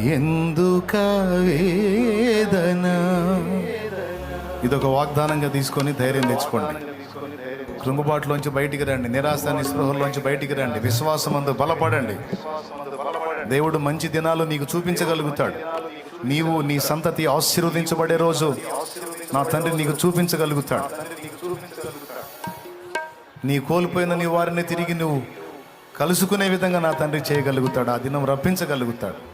ఎందుక వేదన? ఇదొక వాగ్దానంగా తీసుకొని ధైర్యం తెచ్చుకోండి. కృంగుబాటులోంచి బయటికి రండి. నిరాశ నిస్పృహల్లోంచి బయటికి రండి. విశ్వాసమందు బలపడండి. దేవుడు మంచి దినాలు నీకు చూపించగలుగుతాడు. నీవు నీ సంతతి ఆశీర్వదించబడే రోజు నా తండ్రి నీకు చూపించగలుగుతాడు. నీ కోల్పోయిన నీ వారిని తిరిగి నువ్వు కలుసుకునే విధంగా నా తండ్రి చేయగలుగుతాడు. ఆ దినం రప్పించగలుగుతాడు.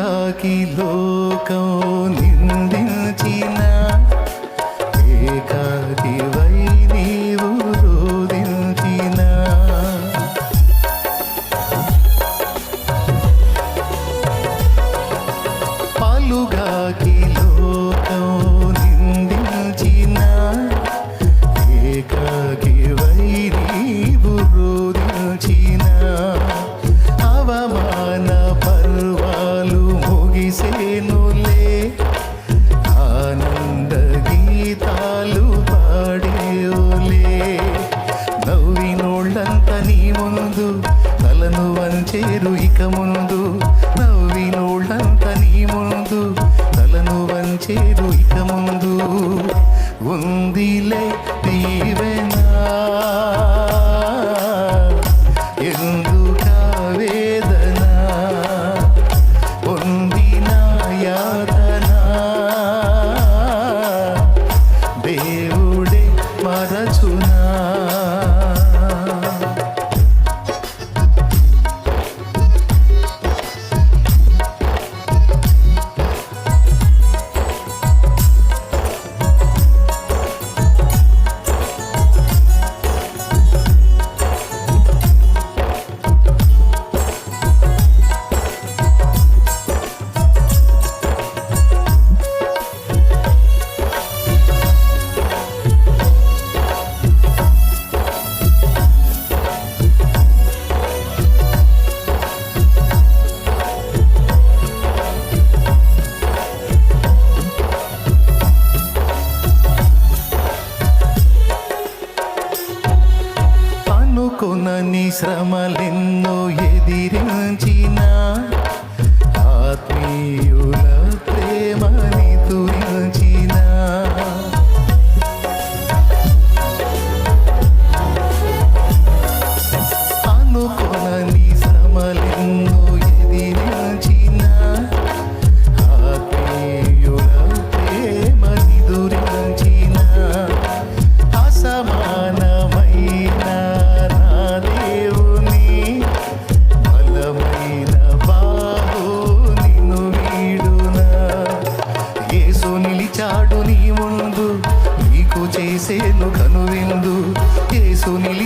పాలుగాకి లోకం చేరు ఇక ముందు. ఉందిలే దీవెనా శ్రమల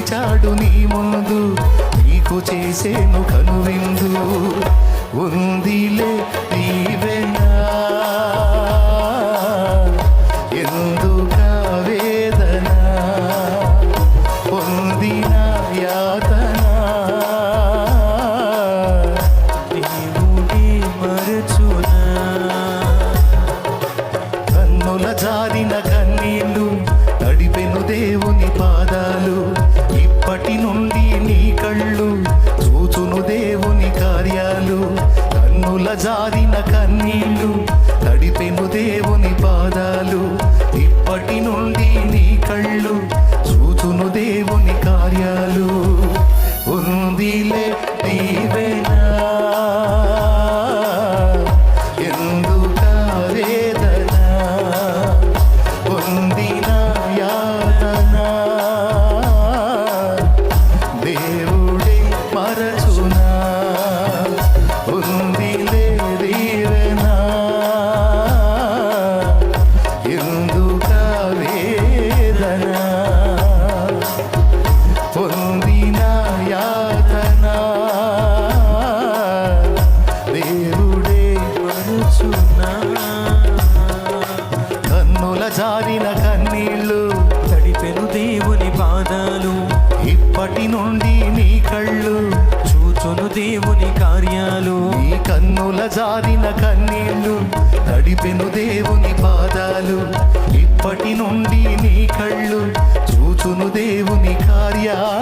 నిలిచాడు నీ ముందు నీకు చేసేను కనువిందు. ఉందిలే నీవేనా ఎందుక వేదన పొందిన జారిన కన్నీళ్ళు నడిపెను దేవుని పాదాలు. ఇప్పటి నుండి నీ కళ్ళు చూచును దేవుని కార్యాలు.